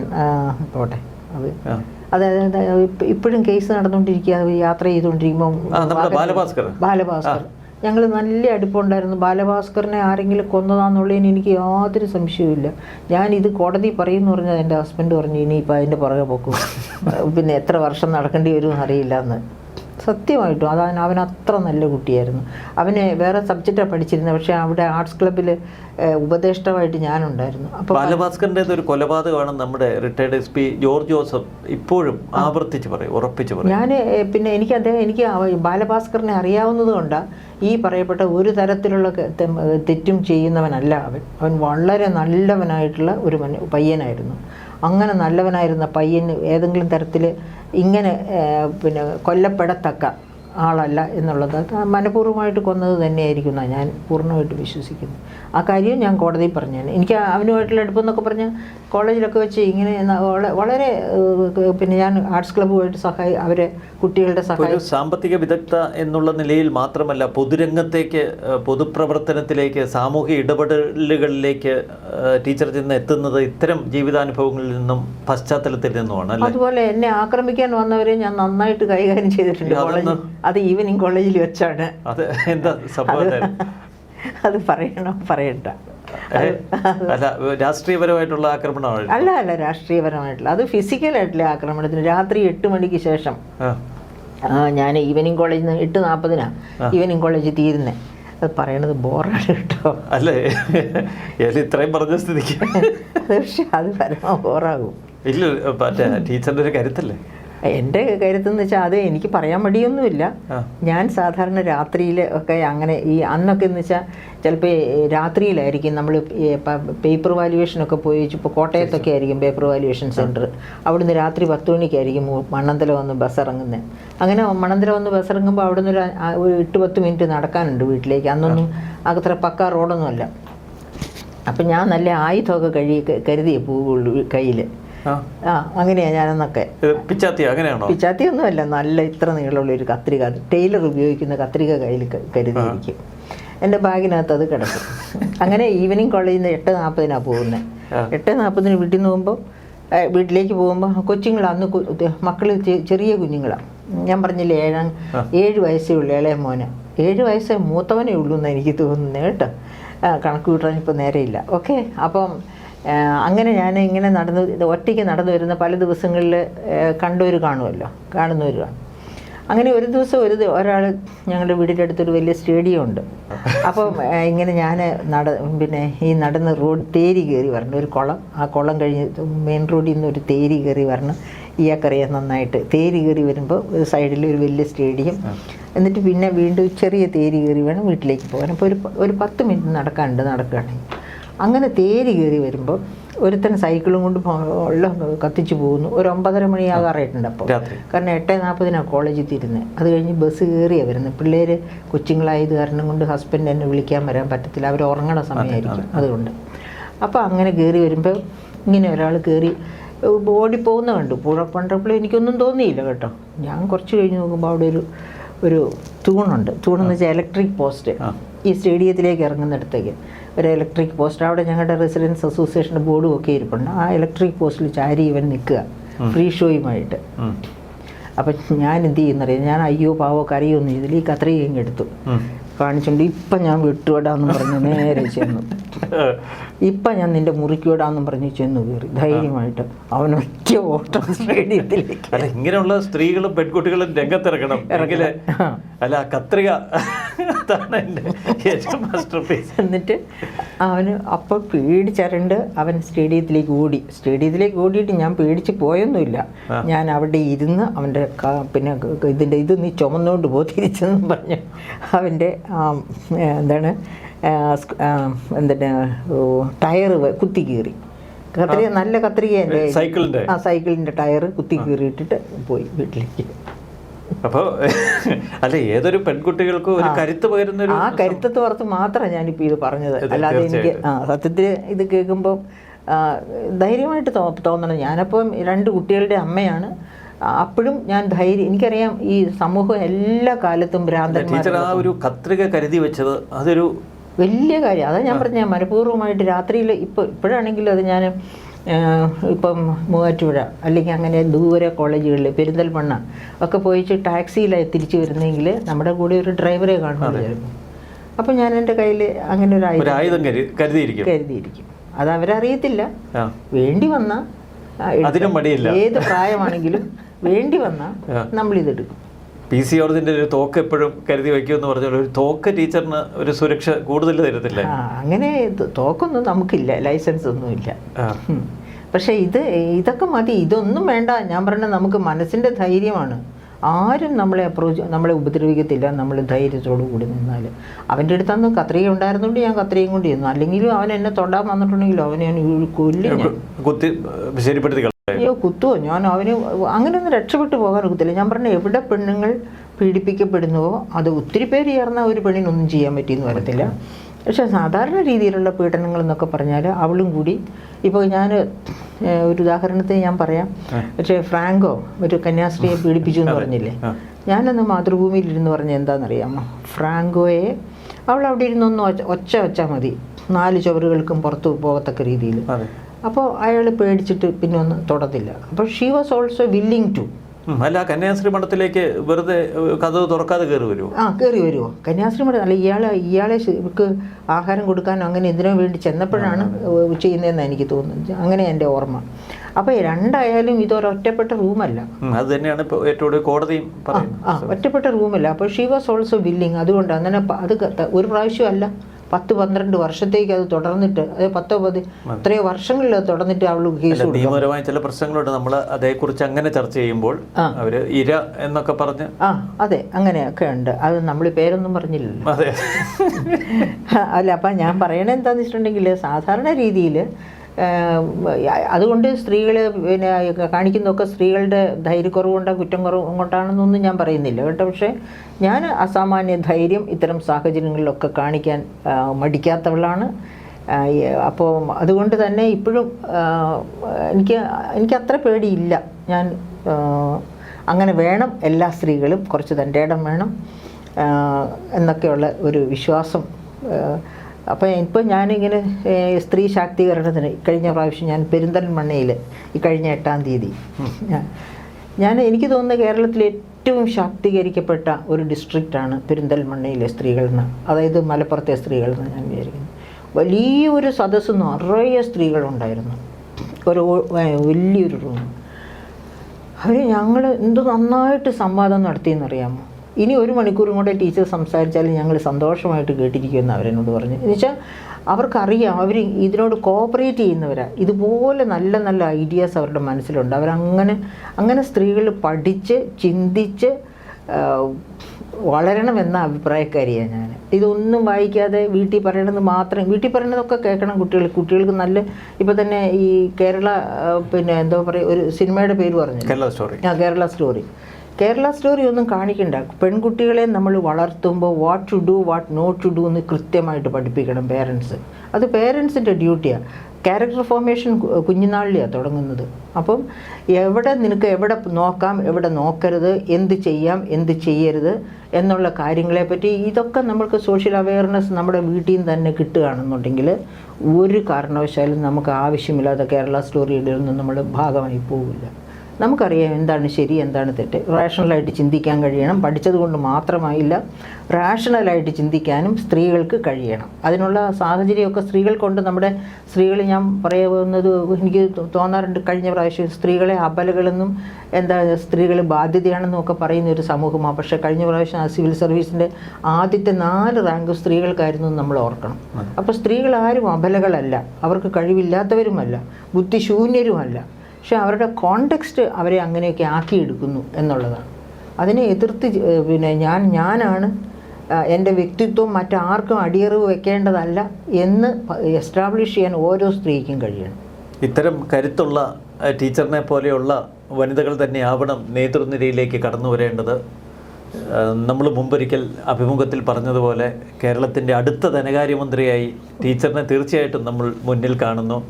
പോട്ടെ. അത്. അതായത് ഇപ്പോഴും കേസ് നടന്നുകൊണ്ടിരിക്കുക യാത്ര ചെയ്തുകൊണ്ടിരിക്കുമ്പോൾ ബാലഭാസ്കർ. ബാലഭാസ്കർ. ഞങ്ങൾ നല്ല അടുപ്പമുണ്ടായിരുന്നു ബാലഭാസ്കറിനെ ആരെങ്കിലും കൊന്നതാന്നുള്ളതിന് എനിക്ക് യാതൊരു സംശയവുമില്ല. ഞാൻ ഇത് കോടതി പറയുമെന്ന് പറഞ്ഞാൽ എന്റെ ഹസ്ബൻഡ് പറഞ്ഞു ഇനിയിപ്പോൾ അതിന്റെ പുറകെ പോക്കും. [LAUGHS] പിന്നെ എത്ര വർഷം നടക്കേണ്ടി വരുമെന്ന് അറിയില്ല എന്ന് സത്യമായിട്ടും അതാണ് അവൻ അത്ര നല്ല കുട്ടിയായിരുന്നു. അവനെ വേറെ സബ്ജക്റ്റാണ് പഠിച്ചിരുന്നത് പക്ഷേ അവിടെ ആർട്സ് ക്ലബ്ബിൽ ഉപദേഷ്ടാവായിട്ട് ഞാനുണ്ടായിരുന്നു. അപ്പോൾ ബാലഭാസ്കറിന്റെ ഒരു കൊലപാതകമാണ് നമ്മുടെ retired S P George Joseph ഇപ്പോഴും ആവർത്തിച്ച് പറയും ഉറപ്പിച്ച് പറയും. ഞാൻ പിന്നെ എനിക്ക് അദ്ദേഹം എനിക്ക് ബാലഭാസ്കറിനെ അറിയാവുന്നത് കൊണ്ടാണ് ഈ പറയപ്പെട്ട ഒരു തരത്തിലുള്ള തെറ്റും ചെയ്യുന്നവനല്ല അവൻ. അവൻ വളരെ നല്ലവനായിട്ടുള്ള ഒരു പയ്യനായിരുന്നു. അങ്ങനെ നല്ലവനായിരുന്ന പയ്യന് ഏതെങ്കിലും തരത്തിൽ ഇങ്ങനെ പിന്നെ കൊല്ലപ്പെടത്തക്ക. ആളല്ല എന്നുള്ളത്. മനഃപൂർവമായിട്ട് കൊന്നത് തന്നെയായിരിക്കും എന്നാണ് ഞാൻ പൂർണമായിട്ട് വിശ്വസിക്കുന്നു. ആ കാര്യം ഞാൻ കോടതിയിൽ പറഞ്ഞാണ്. എനിക്ക് അവനുമായിട്ടുള്ള അടുപ്പെന്നൊക്കെ പറഞ്ഞാൽ കോളേജിലൊക്കെ വെച്ച് ഇങ്ങനെ വളരെ പിന്നെ ഞാൻ ആർട്സ് ക്ലബ്ബുമായിട്ട് സഹായി അവരെ കുട്ടികളുടെ സഹായം സാമ്പത്തിക വിദഗ്ധ എന്നുള്ള നിലയിൽ മാത്രമല്ല പൊതുരംഗത്തേക്ക് പൊതുപ്രവർത്തനത്തിലേക്ക് സാമൂഹിക ഇടപെടലുകളിലേക്ക് ടീച്ചർ ചെന്ന് എത്തുന്നത് ഇത്തരം ജീവിതാനുഭവങ്ങളിൽ നിന്നും പശ്ചാത്തലത്തിൽ നിന്നുമാണ് അതുപോലെ എന്നെ ആക്രമിക്കാൻ വന്നവരെ ഞാൻ നന്നായിട്ട് കൈകാര്യം ചെയ്തിട്ടുണ്ട് കോളേജിൽ. അത് ഈവനിങ് കോളേജിൽ വെച്ചാണ്. അത് എന്താ സംഭവം അത് പറയണോ? പറയണ്ട? അല്ല രാഷ്ട്രീയപരമായിട്ടുള്ള ആക്രമണമാണ്? അല്ല അല്ല രാഷ്ട്രീയപരമായിട്ടുള്ള. അത് ഫിസിക്കലായിട്ടുള്ള ആക്രമണത്തിന് രാത്രി എട്ട് മണിക്ക് ശേഷം. ഞാൻ ഈവനിങ് കോളേജിൽ നിന്ന് എട്ട് നാൽപ്പതിനാണ് ഈവനിങ് കോളേജ് തീരുന്നത് അത് പറയണത് ബോറാണ് കേട്ടോ. അല്ലേ? ഇത്രയും പറഞ്ഞ സ്ഥിതിക്ക്. പക്ഷെ [LAUGHS] അത് പരമ ബോറാകും. ഇല്ല മറ്റേ ടീച്ചറിന്റെ ഒരു കരുത്തല്ലേ? എന്റെ കരുത്തെന്ന് വെച്ചാൽ അത് എനിക്ക് പറയാൻ മടിയൊന്നുമില്ല. ഞാൻ സാധാരണ രാത്രിയിൽ ഒക്കെ അങ്ങനെ ഈ അന്നൊക്കെ എന്ന് വെച്ചാൽ ചിലപ്പോൾ രാത്രിയിലായിരിക്കും നമ്മൾ പേപ്പർ വാല്യുവേഷനൊക്കെ പോയി ഇപ്പോൾ കോട്ടയത്തൊക്കെ ആയിരിക്കും പേപ്പർ വാല്യുവേഷൻ സെന്റർ അവിടുന്ന് രാത്രി പത്ത് മണിക്കായിരിക്കും മണ്ണന്തല വന്ന് ബസ് ഇറങ്ങുന്നത് അങ്ങനെ മണ്ണന്തല വന്ന് ബസ് ഇറങ്ങുമ്പോൾ അവിടുന്ന് ഒരു എട്ട് പത്ത് മിനിറ്റ് നടക്കാനുണ്ട് വീട്ടിലേക്ക്. അന്നൊന്നും അത്ര പക്ക റോഡൊന്നുമല്ല അപ്പം ഞാൻ നല്ല ആയുധമൊക്കെ കഴി കരുതിയേ പോവുള്ളൂ കയ്യിൽ ആ. അങ്ങനെയാ ഞാനെന്നൊക്കെ. പിച്ചാത്തി അങ്ങനെയാണോ? പിച്ചാത്തിയൊന്നുമല്ല നല്ല ഇത്ര നീളമുള്ള ഒരു കത്രിക. ടൈലർ ഉപയോഗിക്കുന്ന കത്രിക കയ്യിൽ കരുതിയിരിക്കും. എന്റെ ബാഗിനകത്ത് അത് കിടക്കും. അങ്ങനെ ഈവനിങ് കോളേജിൽ നിന്ന് എട്ട് നാൽപ്പതിനാണ് പോകുന്നത്. എട്ട് നാൽപ്പതിന് വീട്ടിൽ നിന്ന് പോകുമ്പോൾ വീട്ടിലേക്ക് പോകുമ്പോൾ കൊച്ചുങ്ങൾ അന്ന് മക്കൾ ചെറിയ കുഞ്ഞുങ്ങളാണ് ഞാൻ പറഞ്ഞില്ലേ ഏഴാം ഏഴ് വയസ്സേ ഉള്ളൂ ഇളയ മോന്. ഏഴ് വയസ്സേ മൂത്തവനേ ഉള്ളൂ എന്ന് എനിക്ക് തോന്നുന്നത് കേട്ടോ. കണക്ക് കൂട്ടാൻ ഇപ്പോൾ നേരെയില്ല. ഓക്കെ അപ്പം അങ്ങനെ ഞാൻ ഇങ്ങനെ നടന്നു ഇത് ഒറ്റയ്ക്ക് നടന്നു വരുന്ന പല ദിവസങ്ങളിൽ കണ്ടവർ കാണുമല്ലോ കാണുന്നവർ കാണും. അങ്ങനെ ഒരു ദിവസം ഒരു ഒരാൾ ഞങ്ങളുടെ വീടിന്റെ അടുത്തൊരു വലിയ സ്റ്റേഡിയം ഉണ്ട്. അപ്പോൾ ഇങ്ങനെ ഞാൻ നട പിന്നെ ഈ നടന്ന് റോഡ് തേരി കയറി വരണം. ഒരു കുളം ആ കുളം കഴിഞ്ഞ് മെയിൻ റോഡിൽ നിന്ന് ഒരു തേരി കയറി വരണം. ഇയാൾക്കറിയാം നന്നായിട്ട് തേരി കയറി വരുമ്പോൾ ഒരു സൈഡിൽ ഒരു വലിയ സ്റ്റേഡിയം. എന്നിട്ട് പിന്നെ വീണ്ടും ചെറിയ തേരി കയറി വേണം വീട്ടിലേക്ക് പോകാൻ. അപ്പോൾ ഒരു ഒരു പത്ത് മിനിറ്റ് നടക്കാനുണ്ട് നടക്കുകയാണെങ്കിൽ. അങ്ങനെ തേരി കയറി വരുമ്പോൾ ഒരുത്തൻ സൈക്കിളും കൊണ്ട് ഉള്ള കത്തിച്ച് പോകുന്നു. ഒരു ഒമ്പതര മണിയാകാറായിട്ടുണ്ട് അപ്പോൾ കാരണം എട്ടേ നാൽപ്പതിനാണ് കോളേജിൽ തിരുന്നത് അത് കഴിഞ്ഞ് ബസ് കയറിയാണ് വരുന്നത് പിള്ളേർ കൊച്ചുങ്ങളായത് കാരണം കൊണ്ട് ഹസ്ബൻഡ് എന്നെ വിളിക്കാൻ വരാൻ പറ്റത്തില്ല. അവർ ഉറങ്ങണ സമയമായിരിക്കും. അതുകൊണ്ട്. അപ്പോൾ അങ്ങനെ കയറി വരുമ്പോൾ ഇങ്ങനെ ഒരാൾ കയറി ഓടിപ്പോകുന്ന കണ്ടു. പുഴ പണ്ടപ്പോഴും എനിക്കൊന്നും തോന്നിയില്ല കേട്ടോ. ഞാൻ കുറച്ച് കഴിഞ്ഞ് നോക്കുമ്പോൾ അവിടെ ഒരു ഒരു തൂണുണ്ട്. തൂണെന്ന് വെച്ചാൽ ഇലക്ട്രിക് പോസ്റ്റ് ഈ സ്റ്റേഡിയത്തിലേക്ക് ഇറങ്ങുന്നിടത്തേക്ക് ഒരു ഇലക്ട്രിക് പോസ്റ്റ് അവിടെ ഞങ്ങളുടെ റെസിഡൻസ് അസോസിയേഷന്റെ ബോർഡും ഒക്കെ ഇരിപ്പുണ്ട്. ആ ഇലക്ട്രിക് പോസ്റ്റിൽ ചാരി ഇവൻ നിൽക്കുക. ഫ്രീ ഷോയുമായിട്ട്. അപ്പം ഞാൻ എന്ത് ചെയ്യുന്നറിയാം? ഞാൻ അയ്യോ പാവോ കറിയൊന്നും ചെയ്തില്ല ഈ കത്രയും എടുത്തു. കാണിച്ചുകൊണ്ട് ഇപ്പം ഞാൻ വിട്ടുവിടാന്ന് പറഞ്ഞ് നേരെ ചെന്നു. ഇപ്പം ഞാൻ നിന്റെ മുറിക്ക് വിടാന്നും പറഞ്ഞ് ചെന്നു കയറി ധൈര്യമായിട്ട് അവനൊറ്റ ഓട്ടം സ്റ്റേഡിയത്തിലേക്ക്. അല്ല ഇങ്ങനെയുള്ള സ്ത്രീകളും പെൺകുട്ടികളും രംഗത്തിറങ്ങണം. എങ്കിൽ അല്ല കത്രിക എന്നിട്ട് അവന് അപ്പോൾ പേടിച്ചരണ്ട് അവൻ സ്റ്റേഡിയത്തിലേക്ക് ഓടി. സ്റ്റേഡിയത്തിലേക്ക് ഓടിയിട്ട് ഞാൻ പേടിച്ച് പോയൊന്നുമില്ല. ഞാൻ അവിടെ ഇരുന്ന് അവന്റെ പിന്നെ ഇതിന്റെ ഇതിന്റെ ഇത് നീ ചുമന്നുകൊണ്ട് പോ തിരിച്ചെന്ന് പറഞ്ഞു അവന്റെ എന്താണ് ആ, ടയർ കുത്തി കീറി. കത്രിക നല്ല കത്രിക എന്റെ. സൈക്കിളിന്റെ ആ സൈക്കിളിന്റെ ടയറ് കുത്തി കീറിയിട്ടിട്ട് പോയി വീട്ടിലേക്ക്. അപ്പോൾ അല്ല ഏതൊരു പെൺകുട്ടികൾക്കും ഒരു കരുത്ത് പകരുന്ന ആ കരുത്തത്ത് പുറത്ത് മാത്രമാണ് ഞാനിപ്പോൾ ഇത് പറഞ്ഞത്. അല്ലാതെ എനിക്ക് ആ സത്യത്തിൽ ഇത് കേൾക്കുമ്പോൾ ധൈര്യമായിട്ട് തോന്നണം. ഞാനപ്പം രണ്ട് കുട്ടികളുടെ അമ്മയാണ്. അപ്പോഴും ഞാൻ ധൈര്യം എനിക്കറിയാം ഈ സമൂഹം എല്ലാ കാലത്തും ഭ്രാന്തൻ ആ ഒരു കത്രിക കരുതി വെച്ചത് അതൊരു വലിയ കാര്യം. അതാ ഞാൻ പറഞ്ഞ മനഃപൂർവമായിട്ട് രാത്രിയിൽ ഇപ്പോൾ ഇപ്പോഴാണെങ്കിലും അത് ഞാൻ ഇപ്പം മൂവാറ്റുപുഴ അല്ലെങ്കിൽ അങ്ങനെ ദൂരെ കോളേജുകളിൽ പെരിന്തൽമണ്ണ ഒക്കെ പോയിച്ച് ടാക്സിയിലായി തിരിച്ചു വരുന്നെങ്കിൽ നമ്മുടെ കൂടെ ഒരു ഡ്രൈവറെ കാണുമായിരുന്നു. അപ്പം ഞാൻ എന്റെ കയ്യിൽ അങ്ങനെ ഒരു ആയുധം കരുതിയിരിക്കും. കരുതിയിരിക്കും. അത് അവരറിയത്തില്ല. വേണ്ടി വന്ന. ഏത് പ്രായമാണെങ്കിലും [LAUGHS] വേണ്ടി വന്നാൽ നമ്മൾ ഇതെടുക്കും പി സി ജോർജിന്റെ ഒരു തോക്ക് എപ്പോഴും കരുതി വയ്ക്കുമെന്ന് പറഞ്ഞാൽ ഒരു തോക്ക് ടീച്ചറിന് ഒരു സുരക്ഷ കൂടുതൽ തരത്തില്ല? അങ്ങനെ തോക്കൊന്നും നമുക്കില്ല ലൈസൻസ് ഒന്നുമില്ല. പക്ഷേ ഇത് ഇതൊക്കെ മതി ഇതൊന്നും വേണ്ട. ഞാൻ പറഞ്ഞ നമുക്ക് മനസ്സിന്റെ ധൈര്യമാണ്. ആരും നമ്മളെ അപ്രോച്ച് നമ്മളെ ഉപദ്രവിക്കത്തില്ല നമ്മൾ ധൈര്യത്തോടു കൂടി നിന്നാൽ അവന്റെ അടുത്തന്ന് കത്രിക ഉണ്ടായിരുന്നുകൊണ്ട് ഞാൻ കത്രികയും കൊണ്ട് ചെന്നു. അല്ലെങ്കിലും അവൻ എന്നെ തൊടാൻ വന്നിട്ടുണ്ടെങ്കിലും അവനെ ഞാൻ കൊല്ലി കുത്തി ശരിപ്പെടുത്തി അയ്യോ കുത്തുവോ? ഞാൻ അവന് അങ്ങനെയൊന്നും രക്ഷപ്പെട്ടു പോകാൻ ഒക്കത്തില്ല. ഞാൻ പറഞ്ഞ എവിടെ പെണ്ണുങ്ങൾ പീഡിപ്പിക്കപ്പെടുന്നുവോ അത് ഒത്തിരി പേര് ചേർന്ന ഒരു പെണ്ണിനൊന്നും ചെയ്യാൻ പറ്റിയെന്ന് വരത്തില്ല. പക്ഷേ സാധാരണ രീതിയിലുള്ള പീഡനങ്ങൾ എന്നൊക്കെ പറഞ്ഞാൽ അവളും കൂടി ഇപ്പോൾ ഞാൻ ഒരു ഉദാഹരണത്തിന് ഞാൻ പറയാം. പക്ഷേ ഫ്രാങ്കോ ഒരു കന്യാസ്ത്രീയെ പീഡിപ്പിച്ചു എന്ന് പറഞ്ഞില്ലേ. ഞാനന്ന് മാതൃഭൂമിയിലിരുന്ന് പറഞ്ഞ എന്താണെന്നറിയാമോ ഫ്രാങ്കോയെ അവൾ അവിടെ ഇരുന്നൊന്ന് ഒച്ച ഒച്ച മതി. നാല് ചുവരുകൾക്കും പുറത്തു പോകത്തക്ക രീതിയിൽ അപ്പോൾ അയാൾ പേടിച്ചിട്ട് പിന്നെ ഒന്നും തൊടത്തില്ല. അപ്പോൾ she was also willing to അല്ല കന്യാസ്ത്രീ മഠത്തിലേക്ക് വെറുതെ കഥ കഥവ് തുറക്കാതെ കയറി വരുമോ ആ കയറി വരുമോ കന്യാസ്ത്രീ മഠം അല്ല ഇയാളെ ഇയാളെ ഇവർക്ക് ആഹാരം കൊടുക്കാനോ അങ്ങനെ എന്തിനോ വേണ്ടി ചെന്നപ്പോഴാണ് ചെയ്യുന്നതെന്ന് എനിക്ക് തോന്നുന്നത്. അങ്ങനെ എന്റെ ഓർമ്മ. അപ്പോൾ രണ്ടായാലും ഇതൊരൊറ്റപ്പെട്ട റൂമല്ല. അത് തന്നെയാണ് ഏറ്റവും കോടതിയും ഒറ്റപ്പെട്ട റൂമല്ല. അപ്പോൾ ഷീ വാസ് ഓൾസോ ബില്ലിങ് അതുകൊണ്ട് അങ്ങനെ അത് ഒരു ഒരു പ്രാവശ്യമല്ല പത്ത് പന്ത്രണ്ട് വർഷത്തേക്ക് അത് തുടർന്നിട്ട് അതെ പത്തോ പതി എത്രയോ വർഷങ്ങളിൽ അത് തുടർന്നിട്ട് അവൾ കേസ് നിയമപരമായ ചില പ്രശ്നങ്ങളുണ്ട്. നമ്മൾ അതേക്കുറിച്ച് അങ്ങനെ ചർച്ച ചെയ്യുമ്പോൾ അവർ ഇര എന്നൊക്കെ പറഞ്ഞ് ആ അതെ അങ്ങനെയൊക്കെ ഉണ്ട്. അത് നമ്മൾ പേരൊന്നും പറഞ്ഞില്ലല്ലോ. അതെ. [LAUGHS] അല്ല അപ്പം ഞാൻ പറയണത് എന്താണെന്ന് വെച്ചിട്ടുണ്ടെങ്കിൽ സാധാരണ രീതിയിൽ അതുകൊണ്ട് സ്ത്രീകൾ പിന്നെ കാണിക്കുന്നതൊക്കെ സ്ത്രീകളുടെ ധൈര്യക്കുറവുകൊണ്ടോ കുറ്റം കുറവ് കൊണ്ടാണെന്നൊന്നും ഞാൻ പറയുന്നില്ല കേട്ടോ. പക്ഷേ ഞാൻ അസാമാന്യ ധൈര്യം ഇത്തരം സാഹചര്യങ്ങളിലൊക്കെ കാണിക്കാൻ മടിക്കാത്തവളാണ്. അപ്പോൾ അതുകൊണ്ട് തന്നെ ഇപ്പോഴും എനിക്ക് എനിക്ക് അത്ര പേടിയില്ല. ഞാൻ അങ്ങനെ വേണം എല്ലാ സ്ത്രീകളും കുറച്ച് തന്റെ ഇടം വേണം എന്നൊക്കെയുള്ള ഒരു വിശ്വാസം അപ്പോൾ ഇപ്പോൾ ഞാനിങ്ങനെ സ്ത്രീ ശാക്തീകരണത്തിന് കഴിഞ്ഞ പ്രാവശ്യം ഞാൻ പെരിന്തൽമണ്ണയിൽ ഈ കഴിഞ്ഞ എട്ടാം തീയതി ഞാൻ- എനിക്ക് തോന്നുന്നത് കേരളത്തിലെ ഏറ്റവും ശാക്തീകരിക്കപ്പെട്ട ഒരു ഡിസ്ട്രിക്റ്റാണ് പെരിന്തൽമണ്ണയിലെ സ്ത്രീകൾ എന്ന് അതായത് മലപ്പുറത്തെ സ്ത്രീകൾ എന്ന് ഞാൻ വിചാരിക്കുന്നു. വലിയൊരു സദസ്സ് നിറയെ സ്ത്രീകളുണ്ടായിരുന്നു ഒരു വലിയൊരു റൂം അവർ ഞങ്ങൾ എന്ത് നന്നായിട്ട് സംവാദം നടത്തിയെന്നറിയാമോ? ഇനി ഒരു മണിക്കൂറും കൂടെ ടീച്ചർ സംസാരിച്ചാൽ ഞങ്ങൾ സന്തോഷമായിട്ട് കേട്ടിരിക്കുമെന്ന് അവരെന്നോട് പറഞ്ഞു. എന്നുവെച്ചാൽ അവർക്കറിയാം അവർ ഇതിനോട് കോപ്പറേറ്റ് ചെയ്യുന്നവരാ. ഇതുപോലെ നല്ല നല്ല ഐഡിയാസ് അവരുടെ മനസ്സിലുണ്ട്. അവരങ്ങനെ അങ്ങനെ സ്ത്രീകൾ പഠിച്ച് ചിന്തിച്ച് വളരണമെന്ന അഭിപ്രായക്കാരിയാണ് ഞാൻ ഇതൊന്നും വായിക്കാതെ വീട്ടിൽ പറയണത് മാത്രം വീട്ടിൽ പറയണതൊക്കെ കേൾക്കണം കുട്ടികൾ. കുട്ടികൾക്ക് നല്ല ഇപ്പോൾ തന്നെ ഈ കേരള പിന്നെ എന്താ പറയുക ഒരു സിനിമയുടെ പേര് പറഞ്ഞു കേരള സ്റ്റോറി. ആ കേരള സ്റ്റോറി. കേരള സ്റ്റോറി ഒന്നും കാണിക്കണ്ട. പെൺകുട്ടികളെ നമ്മൾ വളർത്തുമ്പോൾ what to do what not to do എന്ന് കൃത്യമായിട്ട് പഠിപ്പിക്കണം പേരൻസ് അത് പേരൻസിന്റെ ഡ്യൂട്ടിയാണ് ക്യാരക്ടർ ഫോർമേഷൻ കുഞ്ഞുനാളിലെയാണ് തുടങ്ങുന്നത്. അപ്പം എവിടെ നിനക്ക് എവിടെ നോക്കാം എവിടെ നോക്കരുത് എന്ത് ചെയ്യാം എന്ത് ചെയ്യരുത് എന്നുള്ള കാര്യങ്ങളെപ്പറ്റി ഇതൊക്കെ നമ്മൾക്ക് സോഷ്യൽ അവയർനെസ് നമ്മുടെ വീട്ടിൽ നിന്ന് തന്നെ കിട്ടുകയാണെന്നുണ്ടെങ്കിൽ ഒരു കാരണവശാലും നമുക്ക് ആവശ്യമില്ലാത്ത കേരള സ്റ്റോറിയുടെ ഒന്നും നമ്മൾ ഭാഗമായി പോവില്ല. നമുക്കറിയാം എന്താണ് ശരി എന്താണ് തെറ്റ്. റാഷണലായിട്ട് ചിന്തിക്കാൻ കഴിയണം. പഠിച്ചത് കൊണ്ട് മാത്രമായില്ല റാഷണലായിട്ട് ചിന്തിക്കാനും സ്ത്രീകൾക്ക് കഴിയണം. അതിനുള്ള സാഹചര്യമൊക്കെ കൊണ്ട് നമ്മുടെ സ്ത്രീകൾ ഞാൻ പറയുന്നത് എനിക്ക് തോന്നാറുണ്ട് കഴിഞ്ഞ പ്രാവശ്യം സ്ത്രീകളെ അബലകളെന്നും എന്താ സ്ത്രീകൾ ബാധ്യതയാണെന്നും ഒക്കെ പറയുന്ന ഒരു സമൂഹമാണ് പക്ഷേ കഴിഞ്ഞ പ്രാവശ്യം ആ സിവിൽ സർവീസിന്റെ ആദ്യത്തെ നാല് റാങ്ക് സ്ത്രീകൾക്കായിരുന്നു നമ്മൾ ഓർക്കണം. അപ്പോൾ സ്ത്രീകൾ ആരും അബലകളല്ല. അവർക്ക് കഴിവില്ലാത്തവരുമല്ല. ബുദ്ധിശൂന്യരുമല്ല. പക്ഷെ അവരുടെ കോണ്ടെക്സ്റ്റ് അവരെ അങ്ങനെയൊക്കെ ആക്കിയെടുക്കുന്നു എന്നുള്ളതാണ്. അതിനെ എതിർത്ത് പിന്നെ ഞാൻ ഞാനാണ് എന്റെ വ്യക്തിത്വം മറ്റാർക്കും അടിയറിവ് വെക്കേണ്ടതല്ല എന്ന് എസ്റ്റാബ്ലിഷ് ചെയ്യാൻ ഓരോ സ്ത്രീക്കും കഴിയണം. ഇത്തരം കരുത്തുള്ള ടീച്ചറിനെ പോലെയുള്ള വനിതകൾ തന്നെ ആവണം നേതൃനിരയിലേക്ക് കടന്നു വരേണ്ടത്. നമ്മൾ മുമ്പൊരിക്കൽ അഭിമുഖത്തിൽ പറഞ്ഞതുപോലെ കേരളത്തിന്റെ അടുത്ത ധനകാര്യമന്ത്രിയായി ടീച്ചറിനെ തീർച്ചയായിട്ടും നമ്മൾ മുന്നിൽ കാണുന്നു.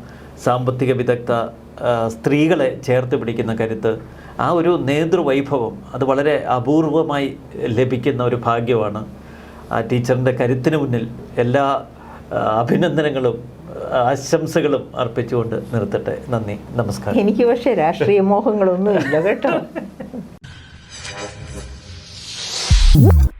സാമ്പത്തിക വിദഗ്ധ സ്ത്രീകളെ ചേർത്ത് പിടിക്കുന്ന കരുത്ത് ആ ഒരു നേതൃവൈഭവം അത് വളരെ അപൂർവമായി ലഭിക്കുന്ന ഒരു ഭാഗ്യമാണ്. ആ ടീച്ചറിന്റെ കരുത്തിന് മുന്നിൽ എല്ലാ അഭിനന്ദനങ്ങളും ആശംസകളും അർപ്പിച്ചുകൊണ്ട് നിർത്തട്ടെ. നന്ദി. നമസ്കാരം. എനിക്ക് പക്ഷേ രാഷ്ട്രീയ മോഹങ്ങളൊന്നുമില്ല കേട്ടോ. [LAUGHS]